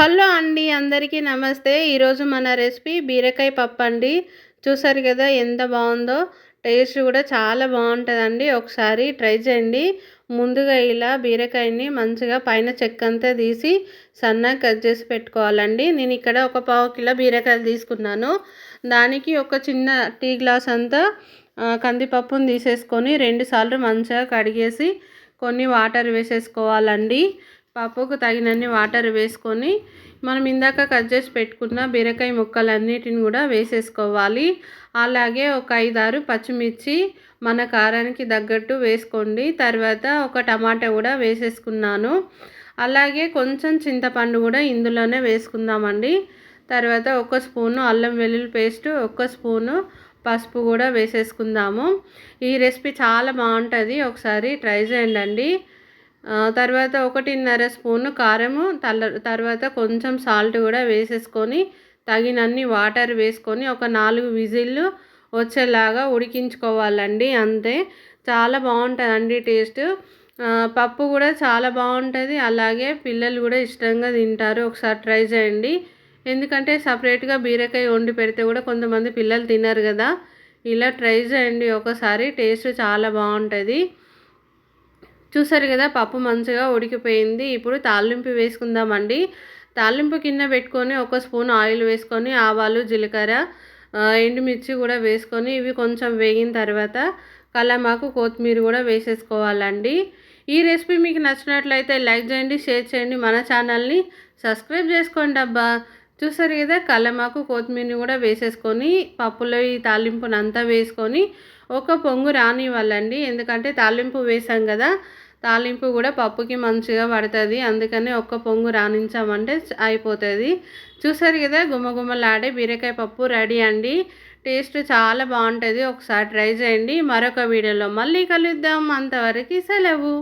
Hello అండి అందరికీ నమస్తే. ఈరోజు మన రెసిపీ బీరకాయ పప్పు అండి. చూసారు కదా ఎంత బాగుందో. టేస్ట్ కూడా చాలా బాగుంటుందండి. ఒకసారి ట్రై చేయండి. ముందుగా ఇలా బీరకాయని మంచిగా పైన చెక్క అంతా తీసి సన్నగా కట్ చేసి పెట్టుకోవాలండి. నేను ఇక్కడ ఒక పావు కిలో బీరకాయలు తీసుకున్నాను. దానికి ఒక చిన్న టీ గ్లాస్ అంతా కందిపప్పును తీసేసుకొని రెండు సార్లు మంచిగా కడిగేసి కొన్ని వాటర్ వేసేసుకోవాలండి. పప్పుకు తగినన్ని వాటర్ వేసుకొని మనం ఇందాక కట్ చేసి పెట్టుకున్న బీరకాయ ముక్కలన్నిటిని కూడా వేసేసుకోవాలి. అలాగే ఒక ఐదారు పచ్చిమిర్చి మన కారానికి తగ్గట్టు వేసుకోండి. తర్వాత ఒక టమాటా కూడా వేసేసుకున్నాను. అలాగే కొంచెం చింతపండు కూడా ఇందులోనే వేసుకుందామండి. తర్వాత ఒక స్పూను అల్లం వెల్లుల్లి పేస్ట్ ఒక స్పూను పసుపు కూడా వేసేసుకుందాము. ఈ రెసిపీ చాలా బాగుంటుంది. ఒకసారి ట్రై చేయండి తర్వాత ఒకటిన్నర స్పూను కారము తల్ల తర్వాత కొంచెం సాల్ట్ కూడా వేసేసుకొని తగినన్ని వాటర్ వేసుకొని ఒక నాలుగు విజిల్లు వచ్చేలాగా ఉడికించుకోవాలండి అంతే. చాలా బాగుంటుందండి టేస్ట్. పప్పు కూడా చాలా బాగుంటుంది అలాగే పిల్లలు కూడా ఇష్టంగా తింటారు ఒకసారి ట్రై చేయండి. ఎందుకంటే సపరేట్గా బీరకాయ వండి పెడితే కూడా కొంతమంది పిల్లలు తినరు కదా. ఇలా ట్రై చేయండి ఒకసారి టేస్ట్ చాలా బాగుంటుంది. చూసారు కదా పప్పు మంచిగా ఉడికిపోయింది. ఇప్పుడు తాలింపు వేసుకుందామండి. తాలింపు కింద పెట్టుకొని ఒక స్పూన్ ఆయిల్ వేసుకొని ఆవాలు జీలకర్ర ఎండుమిర్చి కూడా వేసుకొని ఇవి కొంచెం వేగిన తర్వాత కలమాకు కొత్తిమీర కూడా వేసేసుకోవాలండి. ఈ రెసిపీ మీకు నచ్చినట్లయితే లైక్ చేయండి షేర్ చేయండి. మన ఛానల్ని సబ్స్క్రైబ్ చేసుకోండి అబ్బా. చూసారు కదా కల్లమాకు కొత్తిమీరని కూడా వేసేసుకొని పప్పులో ఈ తాలింపుని అంతా వేసుకొని ఒక పొంగు రానివ్వాలండి. ఎందుకంటే తాలింపు వేసాం కదా తాలింపు కూడా పప్పుకి మంచిగా పడుతుంది. అందుకని ఒక్క పొంగు రాణించామంటే అయిపోతుంది. చూసారు కదా గుమ్మగుమ్మలాడే బీరకాయ పప్పు రెడీ అండి. టేస్ట్ చాలా బాగుంటుంది. ఒకసారి ట్రై చేయండి. మరొక వీడియోలో మళ్ళీ కలుద్దాం. అంతవరకు సెలవు.